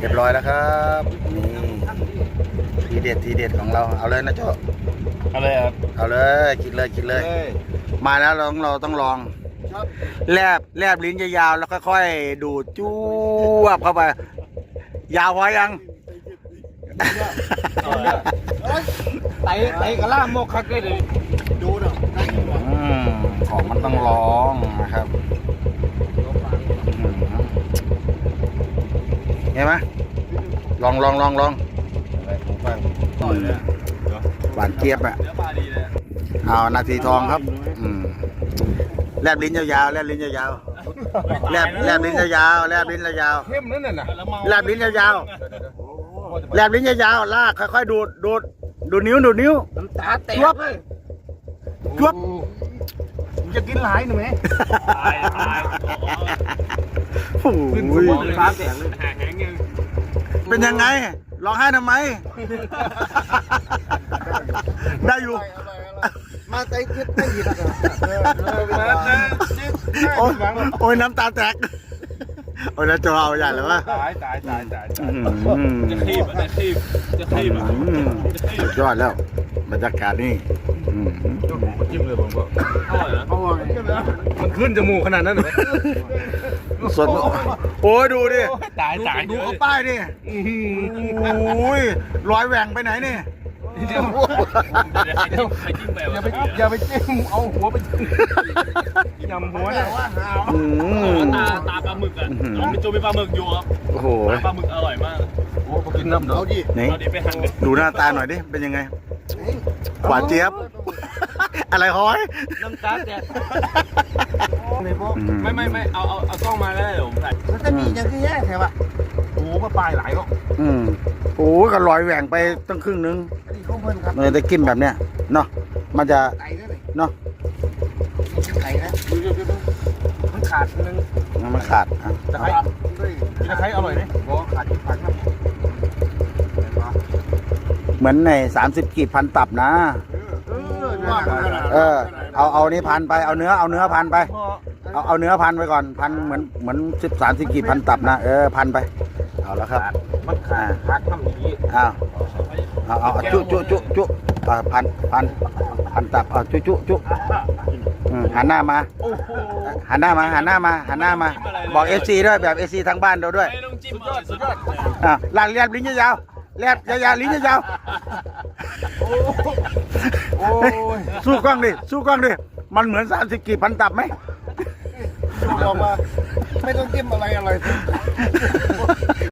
เรียบร้อยแล้วครับนี่ทีเด็ดทีเด็ดของเราเอาเลยนะโจ้อะไรครับเอาเลยกินเลยกินเลย มาแล้วเราต้องเราต้องลองครับแลบแลบลิ้นยาวๆแล้วค่อยๆดูดจูวบเข้าไป ยาวพอยังไต่ไต่กระล่ามโมกคักเลยเลย ดูเนาะได้อยู่ว่ะ อืมของมันต้องลองนะครับอืม เห็นไหมลองลองลองลองต่อยเลยหวานเจี๊ยบอะเนื้อปลาดีเลยเอานาทีทองครับอืมแลบลิ้นยาวๆแลบลิ้นยาวๆแลบแลบลิ้นยาวๆแลบลิ้นยาวเข้มนั่นน่ะๆแลบลิ้นยาวๆแลบลิ้นยาวๆลากค่อยๆดูดดูดดูดนิ้วดูดนิ้วน้ำตาแตกจวบเลยจวบมึงจะกินหลายหนึ่งไหม ตายตายโอ้โหน้ำตาแตกเลยแข็งยังเป็นยังไงร้องไห้ทำไม ได้อยู่ มาไต่เจ็ดไม่ผิดอะโอ้ยโอ้ยน้ำตาแตก โอ้ยแล้วจะเอาใหญ่เลยวะตายตายตายตายอื้อหือจะขีบจะขีบจะขีบอื้อหือสุดยอดแล้วบรรยากาศนี่อื้อหือจิ้มเลยผมก็อร่อยนะมันขึ้นจมูกขนาดนั้นเหรอ สดโอ้ยดูดิตายตายดูเอาป้ายดิโอ้ยรอยแหว่งไปไหนนี่เดี๋ยวเดี๋ยวไปจิ้มไปอย่าไปอย่าไปจิ้มเอาหัวไปจิ้มยำหัวเนี่ยอืมตาตาปลาหมึกอะเรามีตัวมีปลาหมึกอยู่ครับโอ้โหปลาหมึกอร่อยมากโอ้กินน้ำเด้อเอาดินี่เราเดี๋ยวไปหั่นเลยดูหน้าตาหน่อยดิเป็นยังไงหวานเจี๊ยบอะไรหอยน้ำตาแตก ในพวกอืไม่ไม่ไม่เอาเอาเอากล้องมาแล้วเดี๋ยวผมถ่ายมันจะมีอย่างที่แย่ใช่ปะโอ้ก็ปลายหลายเนาะอืมโอ้ยก็ลอยแหว่งไปตั้งครึ่งนึงอันนี้ของเพิ่นครับมันจะกินแบบเนี้ยเนาะมันจะไต่ได้เลยเนาะไต่นะมันขาดนึงมันขาดอะตะไคร้กินตะไคร้อร่อยไหมบอกขาดที่ผักนะเหมือนในสามสิบกีบพันตับนะ เออว่าขนาดเออเอา เอานี้พันไป เอาเนื้อ เอาเนื้อพันไป เอาเอาเนื้อพันไปก่อนพันเหมือนเหมือนสิบสามสิบกีบพันตับนะเออพันไปเอาแล้วครับมันขาดขาดทำอย่างนี้อ้าวเอาเอาเอาจุจุจุจุอ่าพันพันพันตับเอาจุจุจุอืมหันหน้ามาโอ้โหหันหน้ามาหันหน้ามาหันหน้ามา บอกเอฟซีด้วยแบบเอฟซีทางบ้านเราด้วยไม่ต้องจิ้มอร่อยสุดยอดอะลานแลบลิ้นยาวๆแลบยาวๆลิ้นยาวโอ้ยๆสู้กล้องดิสู้กล้องดิมันเหมือนสามสิบกีบพันตับไหม บอกมาไม่ต้องจิ้มอะไรอะไร